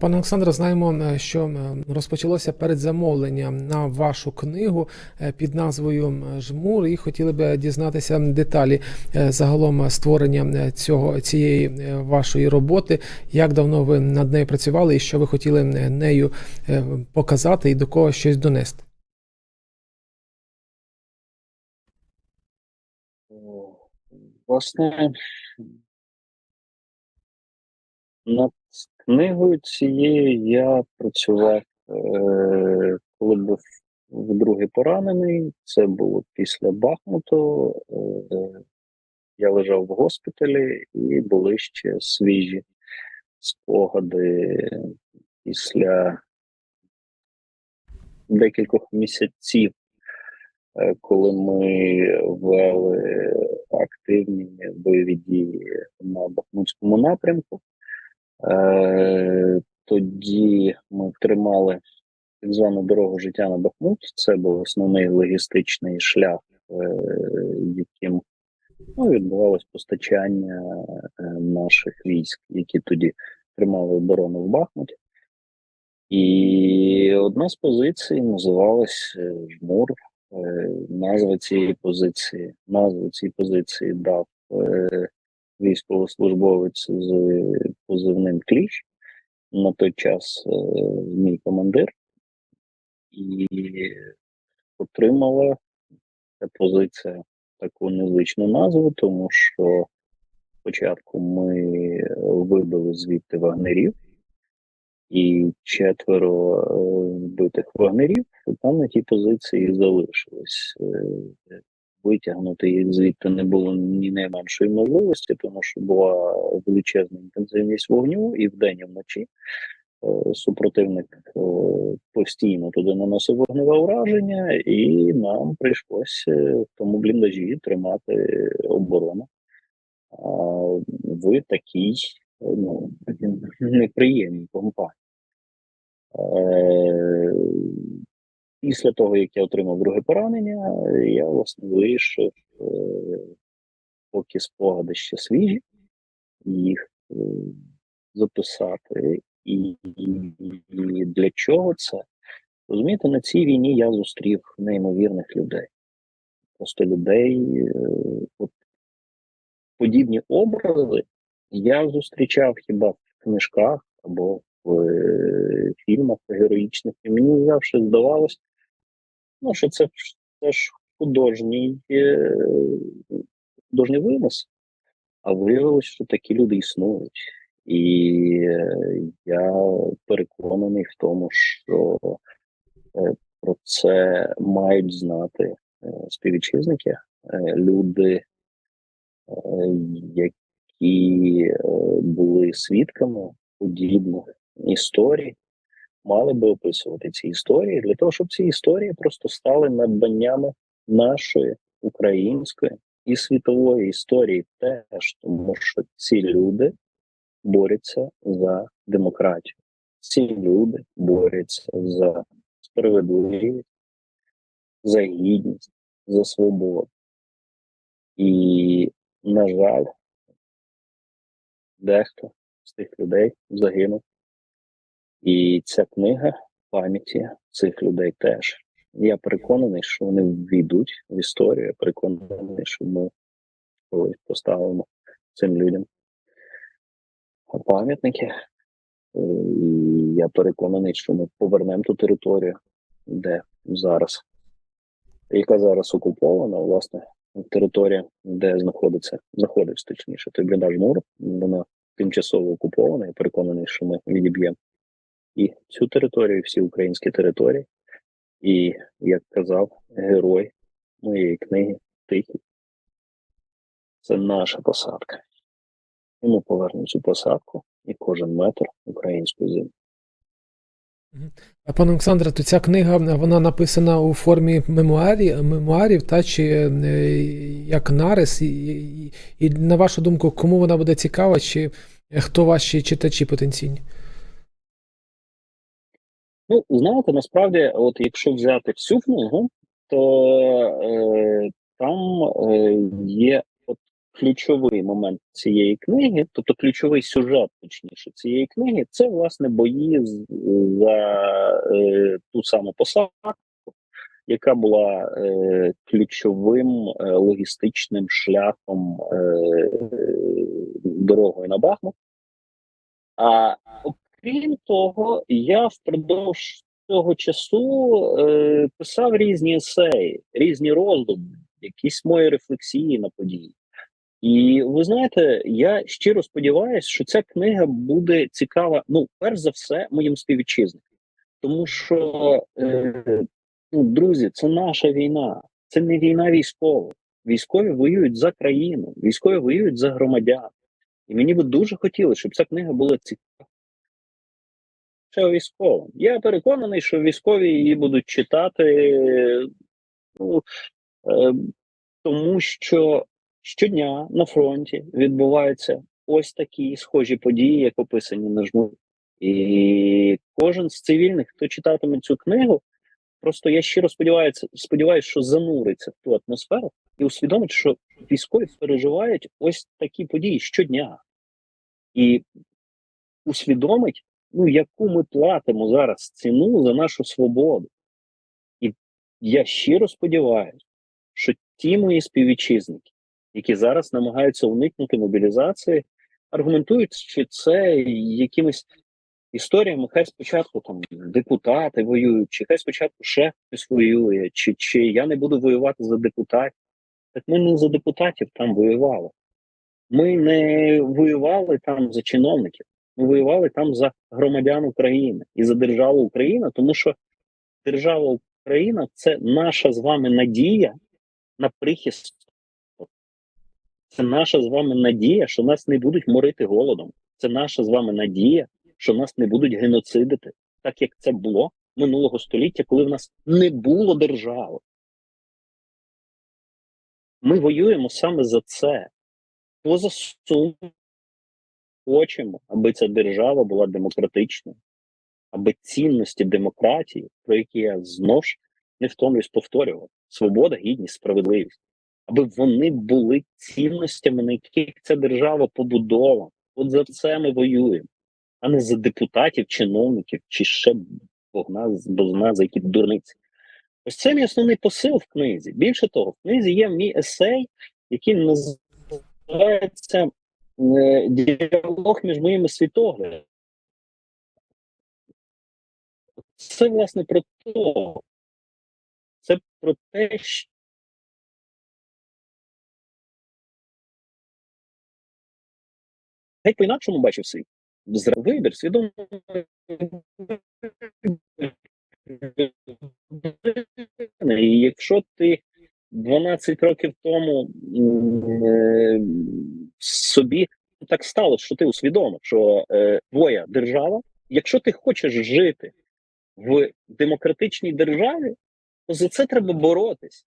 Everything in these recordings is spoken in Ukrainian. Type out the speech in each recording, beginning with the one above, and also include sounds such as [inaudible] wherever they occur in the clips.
Пане Олександре, знаємо, е, що е, розпочалося передзамовлення на вашу книгу е, під назвою Жмур, і хотіли б дізнатися деталі загалом створення цього цієї вашої роботи. Як давно ви над нею працювали, і що ви хотіли нею показати і до кого щось донести? Власне, над книгою цією я працював, е, коли був вдруге поранений. Це було після Бахмуту. Е, я лежав в госпіталі і були ще свіжі спогади після декількох місяців е, коли ми вели активні бойові дії на Бахмутському напрямку. Е, Тоді ми тримали так звану дорогу життя на Бахмут. Це був основний логістичний шлях, е, яким ну, відбувалось постачання е, наших військ, які тоді тримали оборону в Бахмуті. І одна з позицій називалась е, Жмур. Е, Назва цієї позиції, назву цієї позиції дав е, військовослужбовець з позивним Кліч. На той час е, мій командир, і отримала ця позиція таку незвичну назву, тому що спочатку ми вибили звідти вагнерів, і четверо е, вбитих вагнерів там на тій позиції залишились. Е, Витягнути їх звідти не було ні найменшої можливості, тому що була величезна інтенсивність вогню і вдень, і вночі. Е, Супротивник е, постійно туди наносив вогневе ураження, і нам прийшлося в тому бліндажі тримати оборону. В такій ну, неприємній компанії. Після того, як я отримав друге поранення, я власне вирішив, е, поки спогади ще свіжі, їх е, записати. І, і для чого це? Розумієте, на цій війні я зустрів неймовірних людей. Просто людей, е, от, подібні образи я зустрічав хіба в книжках або е, фільмах героїчних, і мені завжди здавалось, ну, що це, ж- це ж художній, е, художній вимисел. А виявилось, що такі люди існують. І е, я переконаний в тому, що про це мають знати співвітчизники, люди, які були свідками подібних історій, мали би описувати ці історії для того, щоб ці історії просто стали надбаннями нашої української і світової історії теж, тому що ці люди борються за демократію. Ці люди борються за справедливість, за гідність, за свободу. І, на жаль, дехто з тих людей загинув. І ця книга пам'яті цих людей теж. Я переконаний, що вони ввійдуть в історію. Я переконаний, що ми колись поставимо цим людям пам'ятники. Е, І я переконаний, що ми повернемо ту територію, де зараз, яка зараз окупована, власне, територія, де знаходиться, знаходиться точніше, той бліндаж Мур, вона тимчасово окупована. Я переконаний, що ми відіб'ємо і цю територію, і всі українські території. І, як казав герой моєї книги Тихий, це наша посадка. І ми повернемо цю посадку і кожен метр української землі. Пане Олександре, то ця книга вона написана у формі мемуарів, мемуарів та чи е, як нарис, і, і, і на вашу думку, кому вона буде цікава, чи хто ваші читачі потенційні? Ну, знаєте, насправді, от якщо взяти всю книгу, то е, там е, є от ключовий момент цієї книги, тобто ключовий сюжет, точніше, цієї книги, це власне бої за е, ту саму посадку, яка була е, ключовим е, логістичним шляхом е, дорогою на Бахмут. А окрім того, я впродовж того часу е, писав різні есеї, різні роздуми, якісь мої рефлексії на події. І ви знаєте, я щиро сподіваюся, що ця книга буде цікава, ну, перш за все, моїм співвітчизникам. Тому що, е, ну, друзі, це наша війна, це не війна військова. Військові воюють за країну, військові воюють за громадян. І мені би дуже хотілося, щоб ця книга була цікава. Ще військовим. Я переконаний, що військові її будуть читати, ну, е, тому що щодня на фронті відбуваються ось такі схожі події, як описані на жмурі. І кожен з цивільних, хто читатиме цю книгу, просто я щиро сподіваюся, сподіваюся, що зануриться в ту атмосферу і усвідомить, що військові переживають ось такі події щодня. І усвідомить, ну, яку ми платимо зараз ціну за нашу свободу. І я щиро сподіваюся, що ті мої співвітчизники, які зараз намагаються уникнути мобілізації, аргументують, що це якимись історіями, хай спочатку там депутати воюють, чи хай спочатку ще хтось воює, чи, чи я не буду воювати за депутатів. Так ми не за депутатів там воювали. Ми не воювали там за чиновників, ми воювали там за громадян України і за державу Україна, тому що держава Україна це наша з вами надія на прихист. Це наша з вами надія, що нас не будуть морити голодом. Це наша з вами надія, що нас не будуть геноцидити, так як це було минулого століття, коли в нас не було держави. Ми воюємо саме за це. Поза суму хочемо, аби ця держава була демократичною, аби цінності демократії, про які я знов ж не втомлююсь повторювати: свобода, гідність, справедливість, аби вони були цінностями, на яких ця держава побудована. От за це ми воюємо, а не за депутатів, чиновників чи ще богна бозна за які дурниці. Ось це мій основний посил в книзі. Більше того, в книзі є мій есей, який називається діалог між моїми світоглядами. Це власне про то. Це про те, що геть по-інакшому бачив світ. Вибір, свідомий і якщо ти 12 років тому е, собі так сталося, що ти усвідомив, що е, твоя держава, якщо ти хочеш жити в демократичній державі, то за це треба боротись.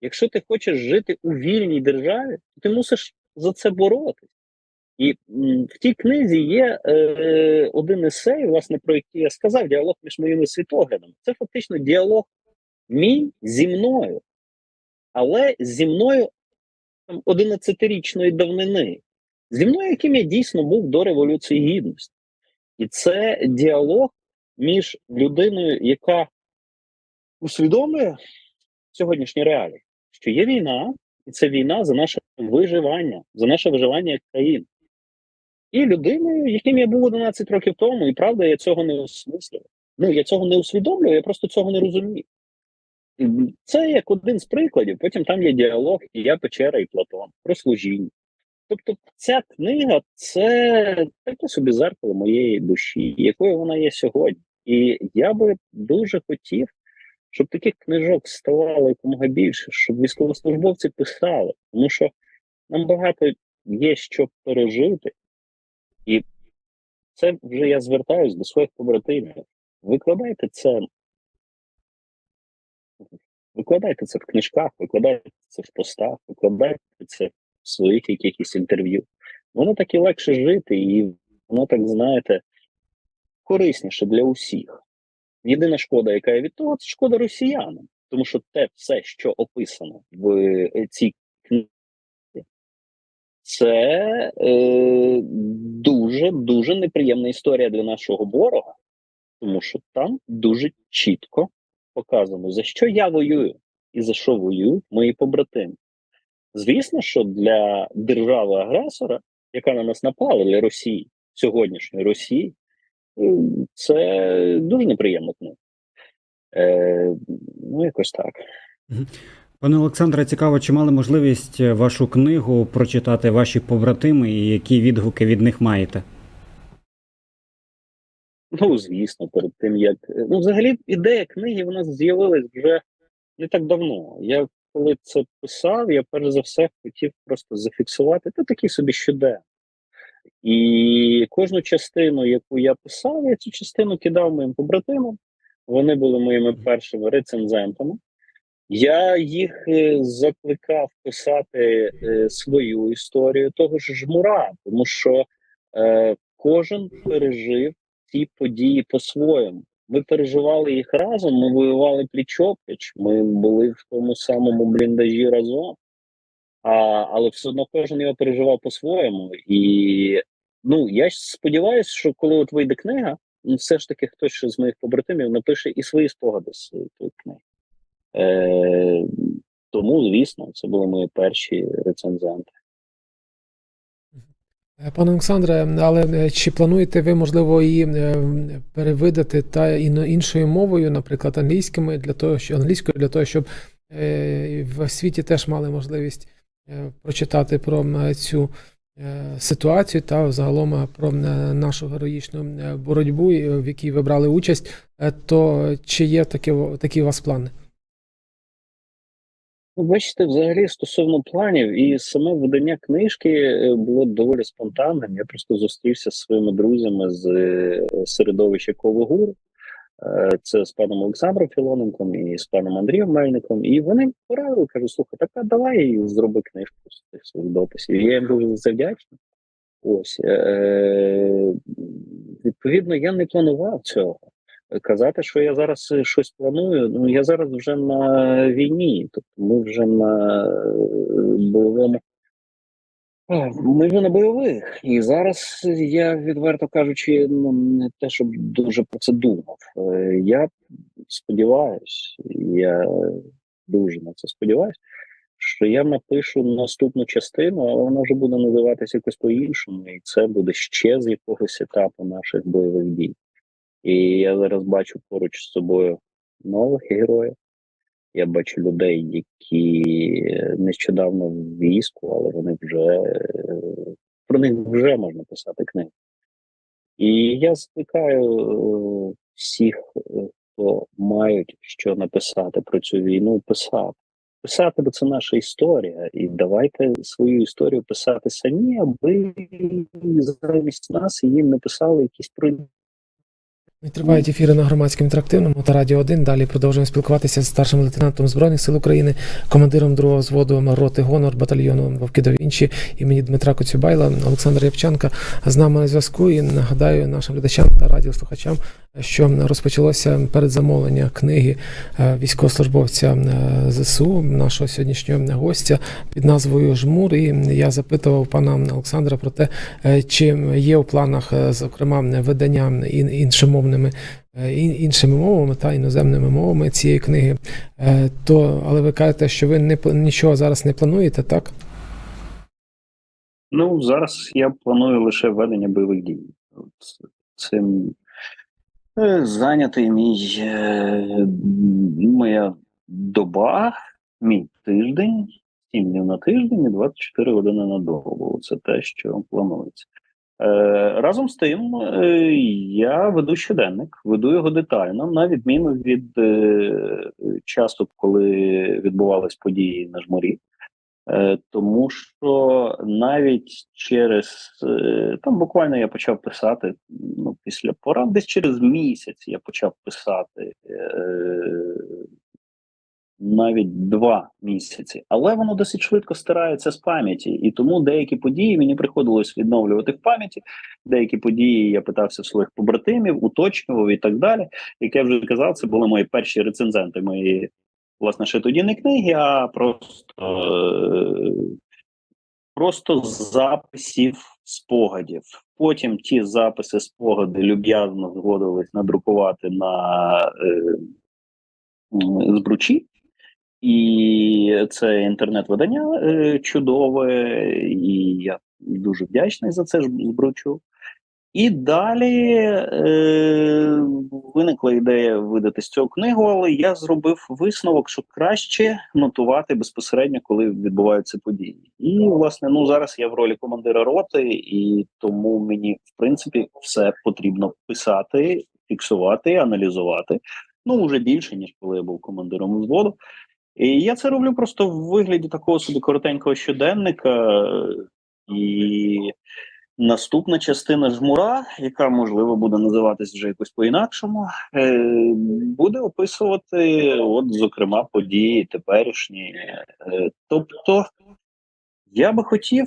Якщо ти хочеш жити у вільній державі, то ти мусиш за це боротись. І в тій книзі є е, один есей, власне, про який я сказав, діалог між моїми світоглядами. Це фактично діалог мій зі мною, але зі мною 11-річної давнини, зі мною, яким я дійсно був до Революції Гідності. І це діалог між людиною, яка усвідомлює сьогоднішні реалії, що є війна, і це війна за наше виживання, за наше виживання як країни. І людиною, яким я був 11 років тому, і правда, я цього не осмислював. Ну, я цього не усвідомлюю, я просто цього не розумію. Це як один з прикладів. Потім там є діалог, і я Печера і Платон про служіння. Тобто, ця книга це таке собі зеркало моєї душі, якою вона є сьогодні. І я би дуже хотів, щоб таких книжок ставало якомога більше, щоб військовослужбовці писали, тому що нам багато є що пережити, і це вже я звертаюсь до своїх побратимів. Викладайте це, викладайте це в книжках, викладайте це в постах, викладайте це в своїх якихось інтерв'ю. Воно так і легше жити, і воно так, знаєте, корисніше для усіх. Єдина шкода, яка є від того, це шкода росіянам. Тому що те все, що описано в е, цій книзі, це е, дуже дуже неприємна історія для нашого ворога, тому що там дуже чітко показано, за що я воюю і за що воюють мої побратими. Звісно, що для держави-агресора, яка на нас напала для Росії, сьогоднішньої Росії, е, це дуже неприємно. Е, ну якось так. Пане Олександре, цікаво, чи мали можливість е, вашу книгу прочитати ваші побратими і які відгуки від них маєте? Ну, звісно, перед тим як. Ну, взагалі, ідея книги вона з'явилась вже не так давно. Я коли це писав, я перш за все хотів просто зафіксувати та такий собі щоденник. І кожну частину, яку я писав, я цю частину кидав моїм побратимам. Вони були моїми першими рецензентами. Я їх е, закликав писати е, свою історію того ж жмура, тому що е, кожен пережив ці події по-своєму. Ми переживали їх разом, ми воювали пліч-опліч, ми були в тому самому бліндажі разом, а, але все одно кожен його переживав по-своєму. І ну, я сподіваюся, що коли от вийде книга, ну, все ж таки хтось з моїх побратимів напише і свої спогади з цієї книги. Е, тому, звісно, це були мої перші рецензенти. Пане Олександре, але е, чи плануєте ви, можливо, її е, перевидати та іншою мовою, наприклад, англійськими, для того, що англійською, для того, щоб е, в світі теж мали можливість прочитати про цю ситуацію та загалом про нашу героїчну боротьбу, в якій ви брали участь, то чи є такі, такі у вас плани? Ну, бачите, взагалі стосовно планів і саме видання книжки е, було доволі спонтанним. Я просто зустрівся з своїми друзями з е, середовища Ковогур. Е, Це з паном Олександром Філоненком і з паном Андрієм Мельником. І вони порадили, кажуть, слухай, так а давай зроби книжку з цих своїх дописів. Я їм дуже за. Ось е, відповідно, я не планував цього. Казати, що я зараз е, щось планую. Ну я зараз вже на війні, тобто ми вже на е, бойовому. Ми вже на бойових, і зараз я відверто кажучи, ну не те, щоб дуже про це думав. Е, Я сподіваюсь, я дуже на це сподіваюся, що я напишу наступну частину, але вона вже буде називатися якось по-іншому, і це буде ще з якогось етапу наших бойових дій. І я зараз бачу поруч з собою нових героїв. Я бачу людей, які нещодавно в війську, але вони вже е, про них вже можна писати книги. І я закликаю е, всіх, е, хто мають що написати про цю війну, писати. Писати, бо це наша історія, і давайте свою історію писати самі, аби замість нас їм не писали якісь Тривають ефіри на громадському інтерактивному та радіо 1. Далі продовжуємо спілкуватися з старшим лейтенантом Збройних сил України, командиром другого взводу роти Гонор батальйону Вовки да Вінчі імені Дмитра Коцюбайла, Олександр Рябченка з нами на зв'язку. І нагадаю нашим глядачам та радіослухачам, що розпочалося передзамовлення книги е, військовослужбовця е, ЗСУ, нашого сьогоднішнього гостя під назвою Жмур. І я запитував пана Олександра про те, е, чи є у планах, зокрема, видання іншомовними іншими мовами та іноземними мовами цієї книги. То, але ви кажете, що ви не нічого зараз не плануєте, так? Ну, зараз я планую лише ведення бойових дій. Цим зайнятий мій е, моя доба, мій тиждень, 7 днів на тиждень і 24 години на добу. Це те, що планується. Е, разом з тим, е, я веду щоденник, веду його детально, на відміну від е, часу, коли відбувались події на жмурі. Е, тому що навіть через е, там буквально я почав писати ну, після порад, десь через місяць я почав писати е, навіть два місяці, але воно досить швидко стирається з пам'яті, і тому деякі події мені приходилось відновлювати в пам'яті. Деякі події я питався в своїх побратимів, уточнював і так далі. Як я вже казав, це були мої перші рецензенти мої власне ще тоді не книги, а просто е, просто записів спогадів. Потім ті записи спогади люб'язно згодились надрукувати на е, збручі. І це інтернет-видання е, чудове, і я дуже вдячний за це ж збручу. І далі е, виникла ідея видати з цього книгу, але я зробив висновок, що краще нотувати безпосередньо, коли відбуваються події. І власне, ну зараз я в ролі командира роти, і тому мені в принципі все потрібно писати, фіксувати, аналізувати. Ну вже більше ніж коли я був командиром взводу. І я це роблю просто в вигляді такого собі коротенького щоденника. І наступна частина жмура, яка можливо буде називатись вже якось по-інакшому, е, буде описувати, от, зокрема, події теперішні. Е, тобто, я би хотів,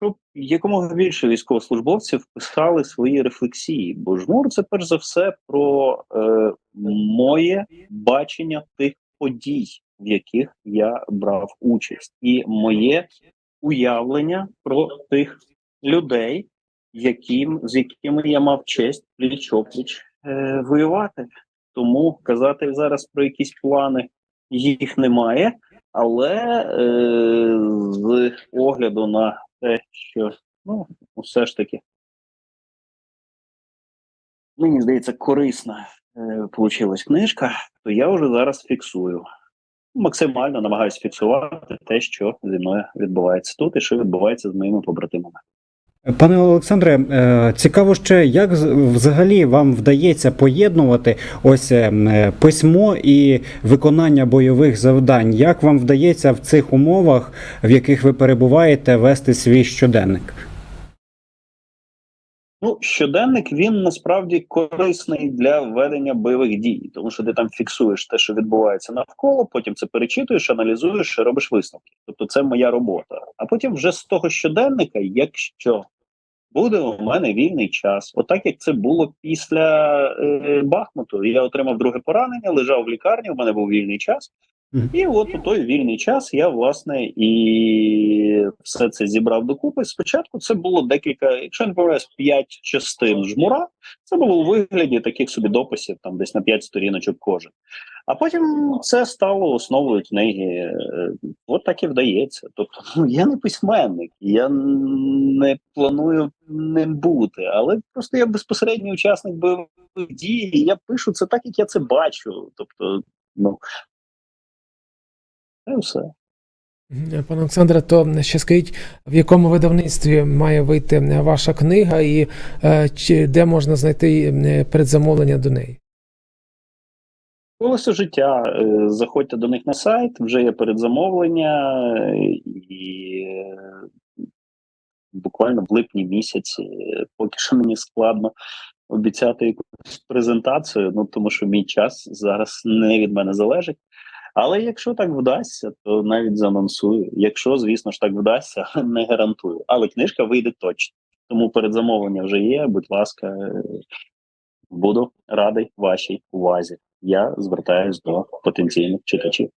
щоб якомога більше військовослужбовців писали свої рефлексії, бо жмур це перш за все про е, моє бачення тих подій, в яких я брав участь, і моє уявлення про тих людей, яким з якими я мав честь пліч опліч е, воювати. Тому казати зараз про якісь плани їх немає, але е, з огляду на те, що ну все ж таки мені здається, корисна е, книжка, то я вже зараз фіксую. Максимально намагаюся фіксувати те, що зі мною відбувається тут, і що відбувається з моїми побратимами. Пане Олександре, е, цікаво ще, як взагалі вам вдається поєднувати ось е, е, письмо і виконання бойових завдань? Як вам вдається в цих умовах, в яких ви перебуваєте, вести свій щоденник? Ну, щоденник він насправді корисний для ведення бойових дій, тому що ти там фіксуєш те, що відбувається навколо, потім це перечитуєш, аналізуєш робиш висновки. Тобто, це моя робота. А потім вже з того щоденника, якщо буде у мене вільний час, отак як це було після е, Бахмуту. Я отримав друге поранення, лежав в лікарні. У мене був вільний час. І от у той вільний час я власне і все це зібрав докупи. Спочатку це було декілька, якщо не помиляюсь, п'ять частин жмура. Це було у вигляді таких собі дописів, там десь на п'ять сторіночок кожен. А потім це стало основою книги. Е, От так і вдається. Тобто, ну я не письменник, я не планую ним бути, але просто я безпосередній учасник бойових дій. Я пишу це так, як я це бачу. Тобто, ну це все. Пане Олександре, то ще скажіть, в якому видавництві має вийти ваша книга, і е, чи де можна знайти е, передзамовлення до неї? Колесо життя. Е, Заходьте до них на сайт, вже є передзамовлення, і буквально в липні місяці. Поки що мені складно обіцяти якусь презентацію, ну тому що мій час зараз не від мене залежить. Але якщо так вдасться, то навіть занонсую. Якщо, звісно ж, так вдасться, [laughs] не гарантую. Але книжка вийде точно. Тому передзамовлення вже є. Будь ласка, буду радий вашій увазі. Я звертаюсь до потенційних читачів.